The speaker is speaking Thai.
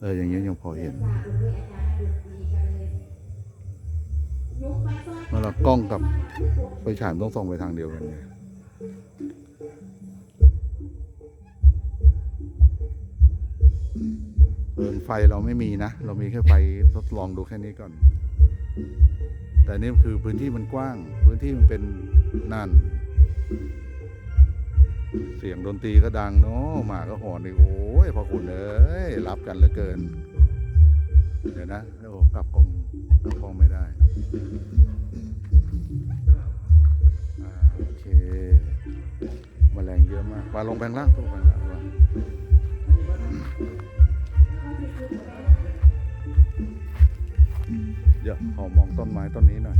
เอออย่างเงี้ยยังพอเห็นเมื่อเรากล้องกับไฟฉายต้องส่องไปทางเดียวกันไงเอินไฟเราไม่มีนะ เรามีแค่ไฟทดลองดูแค่นี้ก่อน แต่นี่คือพื้นที่มันกว้าง พื้นที่มันเป็นนั่น เสียงดนตรีก็ดังเนาะหมาก็หอนอีกโอ้ยพอคุณเอ้ยรับกันเหลือเกิน เดี๋ยวนะโอ้กลับกล้องกลับกองไม่ได้โอเคมแมลงเยอะมากปลาลงแปลงล่างตัวแปลงล่างวะเดี๋ยวขอมองต้นไม้ต้นนี้หน่อย